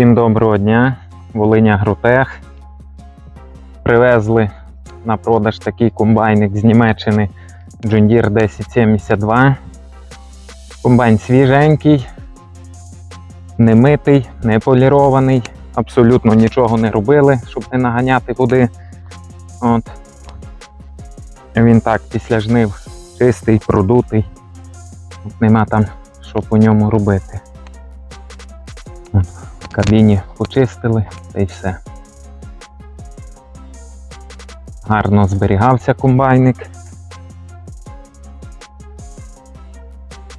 Всім доброго дня, Волиня Агротех. Привезли на продаж такий комбайник з Німеччини Deere 1072. Комбайн свіженький, не митий, не полірований, абсолютно нічого не робили, щоб не наганяти води. От. Він так після жнив чистий, продутий. Нема там що по ньому робити. Кабіні почистили та й все. Гарно зберігався комбайник.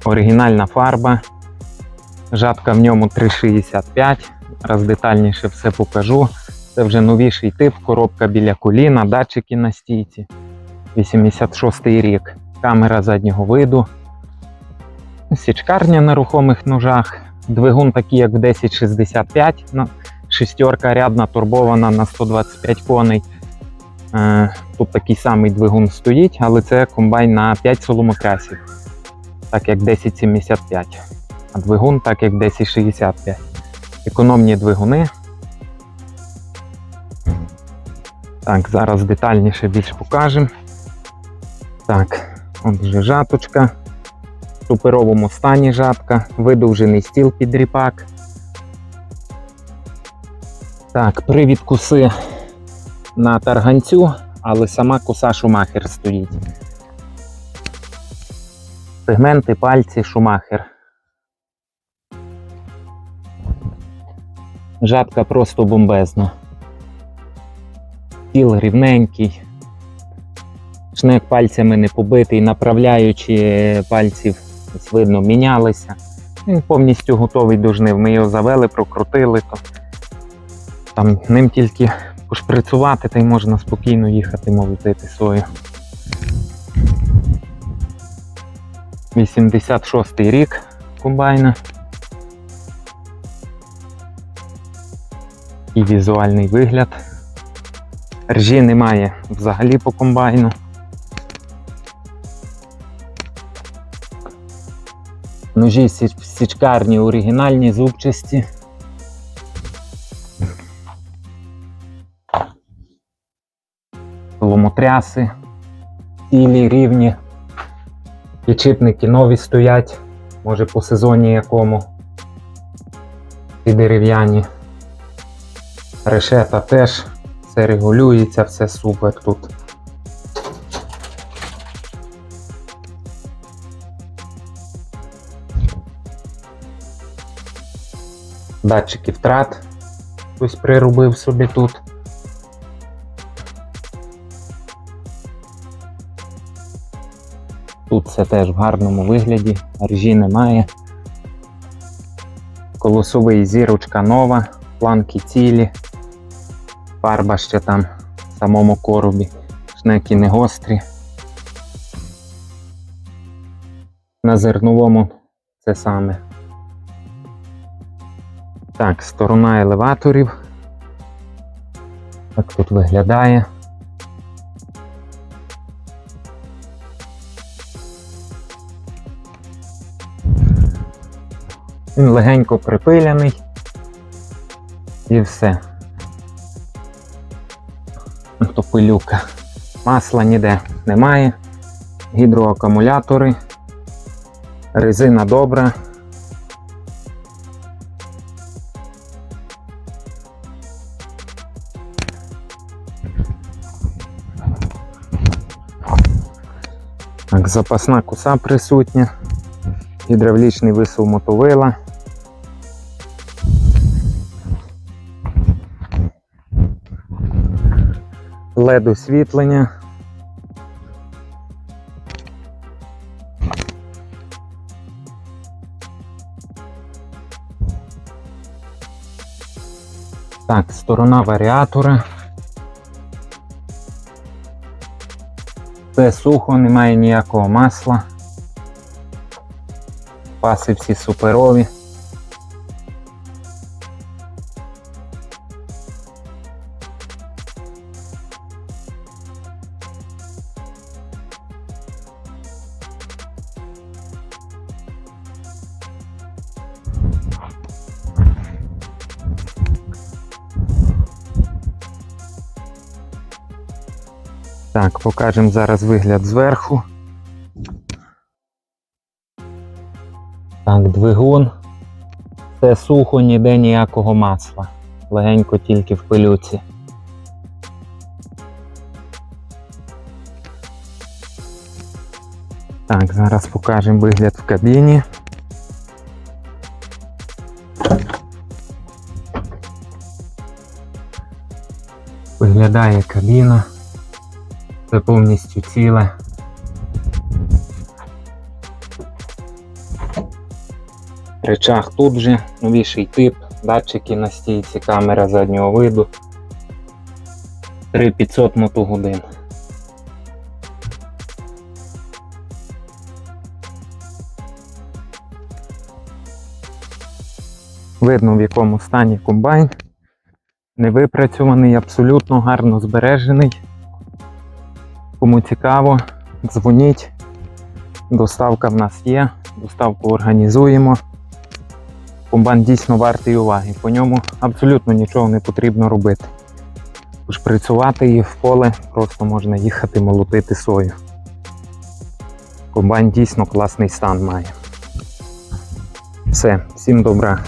Оригінальна фарба. Жатка в ньому 3,65. Раз детальніше все покажу. Це вже новіший тип, коробка біля коліна, датчики на стійці. 86 рік. Камера заднього виду. Січкарня на рухомих ножах. Двигун такий, як в 1065. Ну, шестерка рядна турбована на 125 коней. Е, Тут такий самий двигун стоїть, але це комбайн на 5 соломокрасів, так як 1075. А двигун так як 1065. Економні двигуни. Так, зараз детальніше більш покажемо. Так, от вже жаточка. Суперовому стані жатка, видовжений стіл під ріпак. Так, привід куси на тарганцю, але сама коса шумахер стоїть. Сегменти пальці шумахер. Жатка просто бомбезна. Стіл рівненький. Шнек пальцями не побитий, направляючи пальців, ось видно, мінялися. Він повністю готовий до жнив. Ми його завели, прокрутили, то там ним тільки пошприцювати, та й можна спокійно їхати молотити сою. 86-й рік комбайна. І візуальний вигляд. Ржі немає взагалі по комбайну. Ножі січкарні оригінальні зубчасті. Ломотряси, цілі, рівні. Підшипники нові стоять, може по сезоні якому. І дерев'яні. Решета теж все регулюється, все супер тут. Датчики втрат. Хтось прирубив собі тут. Тут все теж в гарному вигляді, ржі немає. Колосовий зірочка нова, планки цілі, фарба ще там в самому коробі, шнеки не гострі. На зерновому це саме. Так, сторона елеваторів. Так тут виглядає. Він легенько припиляний. І все. Ну, То пилюка. Масла ніде немає. Гідроакумулятори. Резина добра. Так, запасна коса присутня. Гідравлічний висув мотовила. LED освітлення. Так, сторона варіатора. Все сухо, немає ніякого масла. Паси всі суперові. Так, покажемо зараз вигляд зверху. Так, двигун. Все сухо, ніде ніякого масла. Легенько тільки в пилюці. Так, зараз покажемо вигляд в кабіні. Виглядає кабіна. Це повністю ціле. Речах тут же новіший тип, датчики на стійці, камера заднього виду. 3500 мотогодин. Видно в якому стані комбайн. Не випрацьований, абсолютно гарно збережений. Кому цікаво, дзвоніть. Доставка в нас є, доставку організуємо. Комбайн дійсно вартий уваги. По ньому абсолютно нічого не потрібно робити. Шприцювати її в поле, просто можна їхати молотити сою. Комбайн дійсно класний стан має. Все, всім добра.